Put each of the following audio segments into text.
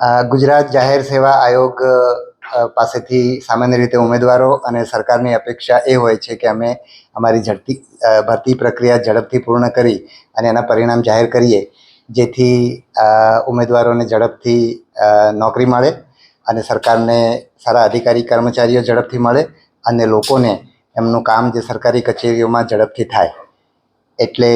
ગુજરાત જાહેર સેવા આયોગ પાસેથી સામાન્ય રીતે ઉમેદવારો અને સરકારની અપેક્ષા એ હોય છે કે અમે અમારી ઝડપી ભરતી પ્રક્રિયા ઝડપથી પૂર્ણ કરી અને એના પરિણામ જાહેર કરીએ, જેથી ઉમેદવારોને ઝડપથી નોકરી મળે અને સરકારને સારા અધિકારી, કર્મચારીઓ ઝડપથી મળે અને લોકોને એમનું કામ જે સરકારી કચેરીઓમાં ઝડપથી થાય. એટલે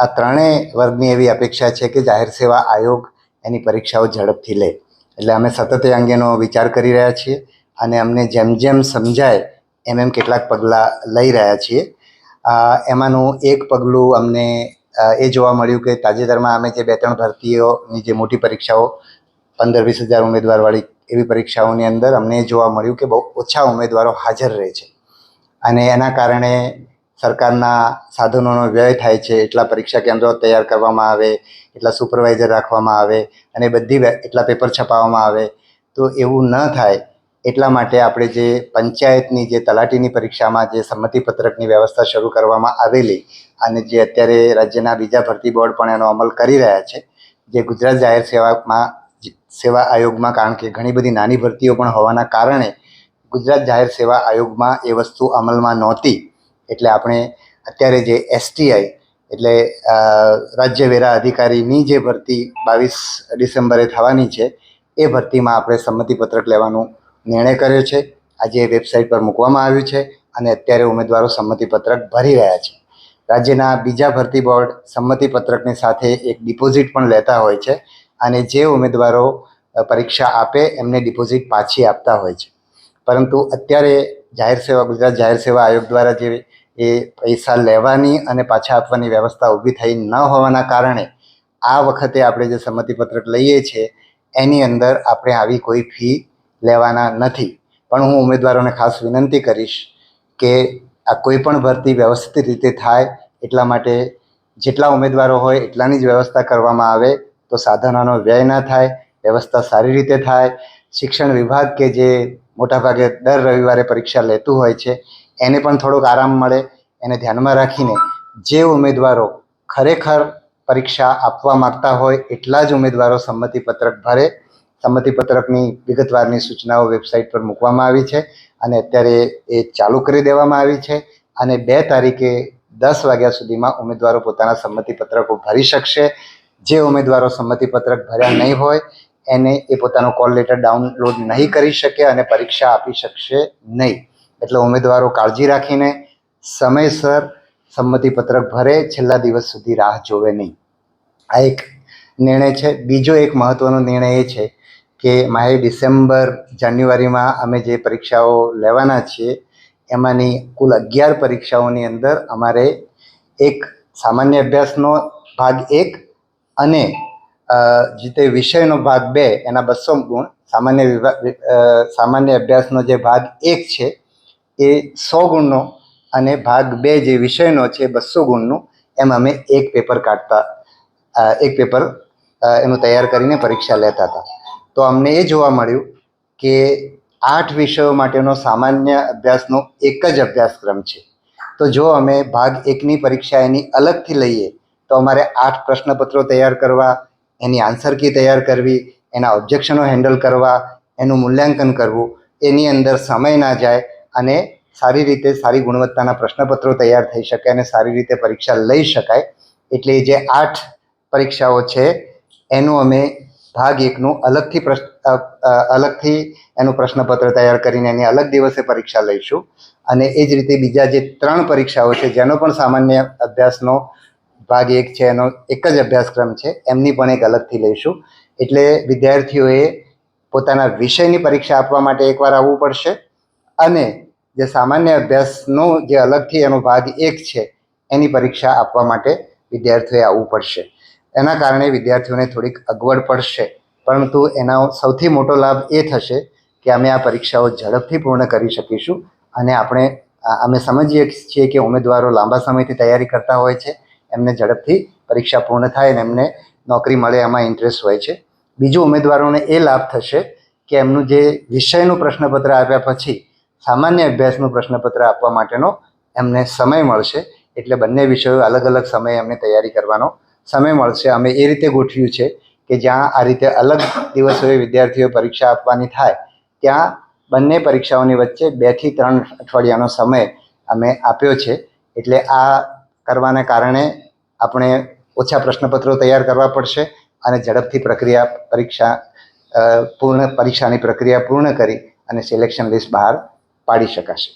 આ ત્રણેય વર્ગની એવી અપેક્ષા છે કે જાહેર સેવા આયોગ એની પરીક્ષાઓ ઝડપથી લે. એટલે અમે સતત એ અંગેનો વિચાર કરી રહ્યા છીએ અને અમને જેમ જેમ સમજાય એમ એમ કેટલાક પગલાં લઈ રહ્યા છીએ. એમાંનું એક પગલું અમને એ જોવા મળ્યું કે તાજેતરમાં અમે જે બે ત્રણ ભરતીઓની જે મોટી પરીક્ષાઓ પંદર વીસ હજાર ઉમેદવારવાળી એવી પરીક્ષાઓની અંદર અમને જોવા મળ્યું કે બહુ ઓછા ઉમેદવારો હાજર રહે છે. અને એના કારણે સરકારના સાધનોનો વ્યય થાય છે, એટલા પરીક્ષા કેન્દ્રો તૈયાર કરવામાં આવે, એટલા સુપરવાઇઝર રાખવામાં આવે અને બધી એટલા પેપર છપાવવામાં આવે. તો એવું ન થાય, એટલા માટે આપણે જે પંચાયતની જે તલાટીની પરીક્ષામાં જે સંમતિપત્રકની વ્યવસ્થા શરૂ કરવામાં આવેલી અને જે અત્યારે રાજ્યના બીજા ભરતી બોર્ડ પણ એનો અમલ કરી રહ્યા છે, જે ગુજરાત જાહેર સેવામાં સેવા આયોગમાં કારણ કે ઘણી બધી નાની ભરતીઓ પણ હોવાના કારણે ગુજરાત જાહેર સેવા આયોગમાં એ વસ્તુ અમલમાં નહોતી. એટલે આપણે અત્યારે જે એસટીઆઈ એટલે રાજ્ય વેરા અધિકારીની જે ભરતી બાવીસ ડિસેમ્બરે થવાની છે, એ ભરતીમાં આપણે સંમતિપત્રક લેવાનો નિર્ણય કર્યો છે. આજે વેબસાઇટ પર મૂકવામાં આવ્યું છે અને અત્યારે ઉમેદવારો સંમતિપત્રક ભરી રહ્યા છે. રાજ્યના બીજા ભરતી બોર્ડ સંમતિપત્રકની સાથે એક ડિપોઝિટ પણ લેતા હોય છે અને જે ઉમેદવારો પરીક્ષા આપે એમને ડિપોઝિટ પાછી આપતા હોય છે. પરંતુ અત્યારે જાહેર સેવા, ગુજરાત જાહેર સેવા આયોગ દ્વારા જે એ પૈસા લેવાની અને પાછા આપવાની વ્યવસ્થા ઊભી થઈ ન હોવાના કારણે આ વખતે આપણે જે સંમતિપત્રક લઈએ છીએ, એની અંદર આપણે આવી કોઈ ફી લેવાના નથી. પણ હું ઉમેદવારોને ખાસ વિનંતી કરીશ કે આ કોઈ પણ ભરતી વ્યવસ્થિત રીતે થાય, એટલા માટે જેટલા ઉમેદવારો હોય એટલાની જ વ્યવસ્થા કરવામાં આવે, તો સાધનોનો વ્યય ના થાય, વ્યવસ્થા સારી રીતે થાય. શિક્ષણ વિભાગ કે જે મોટાભાગે દર રવિવારે પરીક્ષા લેતું હોય છે એને પણ થોડોક આરામ મળે. એને ધ્યાનમાં રાખીને જે ઉમેદવારો ખરેખર પરીક્ષા આપવા માગતા હોય એટલા જ ઉમેદવારો સંમતિપત્રક ભરે. સંમતિપત્રકની વિગતવારની સૂચનાઓ વેબસાઇટ પર મૂકવામાં આવી છે અને અત્યારે એ ચાલુ કરી દેવામાં આવી છે અને બે તારીખે દસ વાગ્યા સુધીમાં ઉમેદવારો પોતાના સંમતિપત્રકો ભરી શકશે. જે ઉમેદવારો સંમતિપત્રક ભર્યા નહીં હોય, એને એ પોતાનો કોલ લેટર ડાઉનલોડ નહીં કરી શકે અને પરીક્ષા આપી શકશે નહીં. એટલે ઉમેદવારો કાળજી રાખીને સમયસર સંમતિપત્રક ભરે, છેલ્લા દિવસ સુધી રાહ જોવે નહીં. આ એક નિર્ણય છે. બીજો એક મહત્ત્વનો નિર્ણય એ છે કે માહે ડિસેમ્બર, જાન્યુઆરીમાં અમે જે પરીક્ષાઓ લેવાના છીએ, એમાંની કુલ અગિયાર પરીક્ષાઓની અંદર અમારે એક સામાન્ય અભ્યાસનો ભાગ એક અને જે તે વિષયનો ભાગ બે, એના બસો ગુણ સામાન્ય વિભાગ સામાન્ય અભ્યાસનો જે ભાગ એક છે એ સો ગુણનો અને ભાગ બે જે વિષયનો છે બસો ગુણનું, એમ અમે એક પેપર કાઢતા એક પેપર એનું તૈયાર કરીને પરીક્ષા લેતા હતા. તો અમને એ જોવા મળ્યું કે આઠ વિષયો માટેનો સામાન્ય અભ્યાસનો એક જ અભ્યાસક્રમ છે. તો જો અમે ભાગ એકની પરીક્ષા એની અલગથી લઈએ, તો અમારે આઠ પ્રશ્નપત્રો તૈયાર કરવા, એની આન્સર કી તૈયાર કરવી, એના ઓબ્જેક્શનો હેન્ડલ કરવા, એનું મૂલ્યાંકન કરવું, એની અંદર સમય ના જાય અને સારી રીતે સારી ગુણવત્તાના પ્રશ્નપત્રો તૈયાર થઈ શકે અને સારી રીતે પરીક્ષા લઈ શકાય એટલે જે આઠ પરીક્ષાઓ છે, એનું અમે ભાગ એકનું અલગથી પ્રશ્ન અલગથી એનું પ્રશ્નપત્ર તૈયાર કરીને એની અલગ દિવસે પરીક્ષા લઈશું. અને એ જ રીતે બીજા જે ત્રણ પરીક્ષાઓ છે, જેનો પણ સામાન્ય અભ્યાસનો ભાગ એક છે, એનો એક જ અભ્યાસક્રમ છે, એમની પણ એક અલગથી લઈશું. એટલે વિદ્યાર્થીઓએ પોતાના વિષયની પરીક્ષા આપવા માટે એકવાર આવવું પડશે અને જે સામાન્ય અભ્યાસનો જે અલગથી એનો ભાગ એક છે, એની પરીક્ષા આપવા માટે વિદ્યાર્થીઓએ આવવું પડશે. એના કારણે વિદ્યાર્થીઓને થોડીક અગવડ પડશે. પરંતુ એનો સૌથી મોટો લાભ એ થશે કે અમે આ પરીક્ષાઓ ઝડપથી પૂર્ણ કરી શકીશું અને આપણે અમે સમજીએ છીએ કે ઉમેદવારો લાંબા સમયથી તૈયારી કરતા હોય છે, એમને ઝડપથી પરીક્ષા પૂર્ણ થાય અને એમને નોકરી મળે એમાં ઇન્ટરેસ્ટ હોય છે. બીજું ઉમેદવારોને એ લાભ થશે કે એમનું જે વિષયનું પ્રશ્નપત્ર આપ્યા પછી સામાન્ય અભ્યાસનું પ્રશ્નપત્ર આપવા માટેનો એમને સમય મળશે. એટલે બંને વિષયો અલગ અલગ સમયે એમને તૈયારી કરવાનો સમય મળશે. અમે એ રીતે ગોઠવ્યું છે કે જ્યાં આ રીતે અલગ દિવસોએ વિદ્યાર્થીઓ પરીક્ષા આપવાની થાય, ત્યાં બંને પરીક્ષાઓની વચ્ચે બેથી ત્રણ અઠવાડિયાનો સમય અમે આપ્યો છે. એટલે આ કરવાને કારણે આપણે ઓછા પ્રશ્નપત્રો તૈયાર કરવા પડશે અને ઝડપથી પ્રક્રિયા પરીક્ષા પૂર્ણ, પરીક્ષાની પ્રક્રિયા પૂર્ણ કરી અને સિલેક્શન લિસ્ટ બહાર પાડી શકાશે